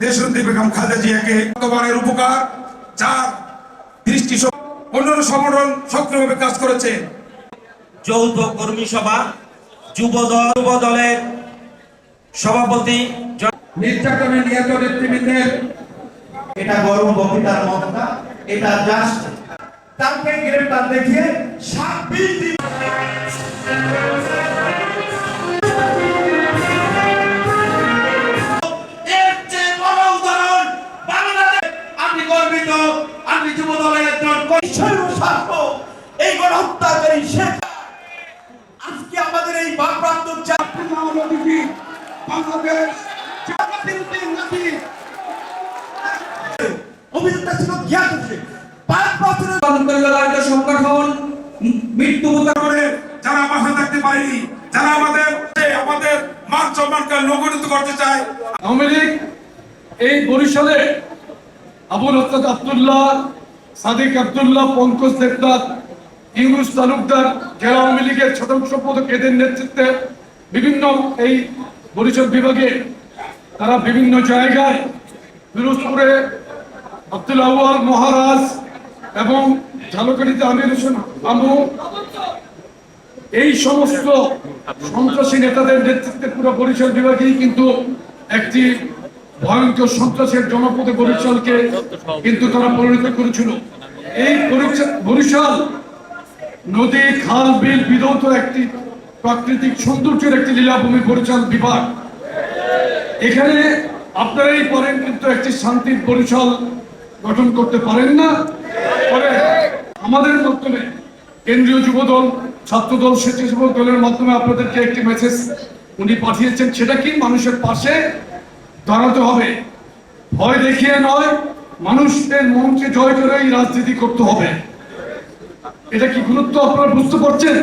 দেশনেত্রী বেগম খালেদা জিয়াকে বর্তমানের উপকার যার দৃষ্টি অন্যান্য সংগঠন সক্রিয়ভাবে কাজ করেছে। যৌথ কর্মী সভা যুব দল যুব দলের সভাপতি জন- নির্যাতনে নিহত নেতৃবৃন্দের এটা গর্ব বক্তৃতার মত না এটা জাস্ট তাকে গ্রেফতার দেখিয়ে ছাব্বিশ দিন সর্বশাস্ত্র এই গণহত্যাকারী শেখ আজকে আমাদের এই বামপ্রান্ত বাংলাদেশ অভিযোগটা ছিল জ্ঞাত পাঁচ বছরের আন্তর্জাতিক সংগঠন মৃত্যু করে যারা পাশে থাকতে পারেনি যারা আমাদের আমাদের মান সম্মানকে লঙ্ঘনিত করতে চায়। আওয়ামী লীগ এই বরিশালে আবুল হত্যাদ আবদুল্লাহ সাদিক আবদুল্লাহ পঙ্কজ দেবনাথ, ইউনুস তালুকদার, জেলা আওয়ামী লীগের সাধারণ সম্পাদক এদের নেতৃত্বে বিভিন্ন এই বরিশাল বিভাগে তারা বিভিন্ন জায়গায় ফিরোজপুরে আব্দুল আউয়াল মহারাজ এবং ঝালকাঠিতে আমির হোসেন আমু এই সমস্ত সন্ত্রাসী নেতাদের নেতৃত্বে পুরো বরিশাল বিভাগেই কিন্তু একটি ভয়ঙ্কর সন্ত্রাসের জনপদে বরিশালকে কিন্তু তারা পরিণত করেছিল। এই বরিশাল- নদী, খাল, বিল বিধৌত একটি প্রাকৃতিক সৌন্দর্যের একটি লীলাভূমি বরিশাল বিভাগ। এখানে আপনারাই পারেন কিন্তু একটি শান্তির বরিশাল গঠন করতে পারেন না। আমাদের মাধ্যমে কেন্দ্রীয় যুবদল, ছাত্রদল, স্বেচ্ছাসেবক দলের মাধ্যমে আপনাদেরকে একটি মেসেজ উনি পাঠিয়েছেন, সেটা কি? মানুষের পাশে দাঁড়াতে হবে। ভয় দেখিয়ে নয় মানুষের মনকে জয় করেই রাজনীতি করতে হবে। এটা কি গুরুত্ব আপনারা বুঝতে পারছেন?